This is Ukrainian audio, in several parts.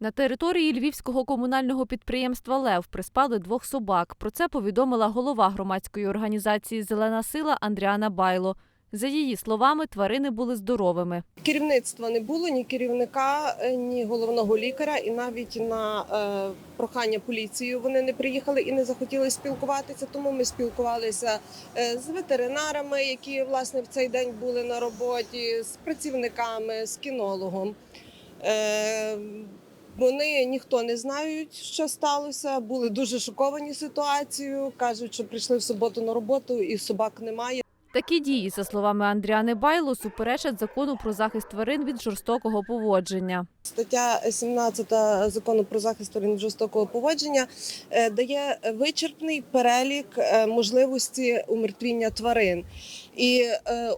На території львівського комунального підприємства Лев приспали двох собак. Про це повідомила голова громадської організації Зелена сила Андріана Байло. За її словами, тварини були здоровими. Керівництва не було ні керівника, е, ні головного лікаря, і навіть на е, прохання поліції вони не приїхали і не захотіли спілкуватися. Тому ми спілкувалися е, з ветеринарами, які власне в цей день були на роботі, з працівниками, з кінологом. Вони ніхто не знають, що сталося. Були дуже шоковані ситуацією. кажуть, що прийшли в суботу на роботу і собак немає. Такі дії, за словами Андріани Байло, суперечать закону про захист тварин від жорстокого поводження. Стаття 17 закону про захист тварин від жорстокого поводження е, дає вичерпний перелік е, можливості умертвіння тварин. І е,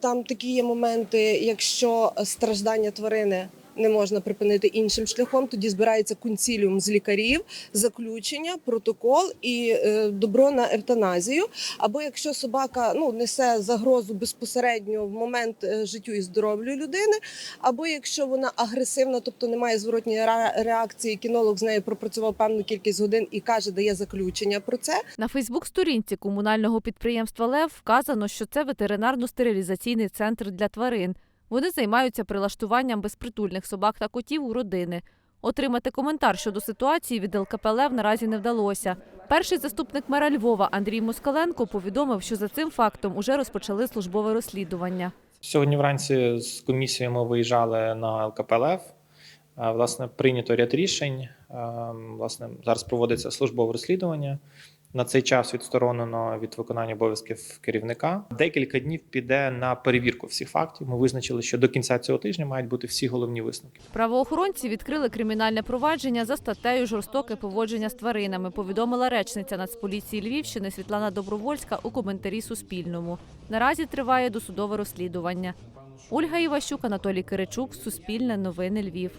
там такі є моменти, якщо страждання тварини. Не можна припинити іншим шляхом. Тоді збирається консіліум з лікарів, заключення, протокол і е, добро на евтаназію. Або якщо собака ну несе загрозу безпосередньо в момент е, життю і здоров'ю людини, або якщо вона агресивна, тобто немає зворотньої реакції, кінолог з нею пропрацював певну кількість годин і каже, дає заключення про це. На Фейсбук-сторінці комунального підприємства Лев вказано, що це ветеринарно-стерилізаційний центр для тварин. Вони займаються прилаштуванням безпритульних собак та котів у родини. Отримати коментар щодо ситуації від ЛКП наразі не вдалося. Перший заступник мера Львова Андрій Москаленко повідомив, що за цим фактом уже розпочали службове розслідування. Сьогодні вранці з комісією ми виїжджали на ЛКП «Лев». Е, Власне, прийнято ряд рішень. Е, Власне, зараз проводиться службове розслідування. На цей час відсторонено від виконання обов'язків керівника. Декілька днів піде на перевірку всіх фактів. Ми визначили, що до кінця цього тижня мають бути всі головні висновки. Правоохоронці відкрили кримінальне провадження за статтею жорстоке поводження з тваринами. Повідомила речниця Нацполіції Львівщини Світлана Добровольська у коментарі Суспільному. Наразі триває досудове розслідування. Ольга Іващук, Анатолій Киричук, Суспільне новини Львів.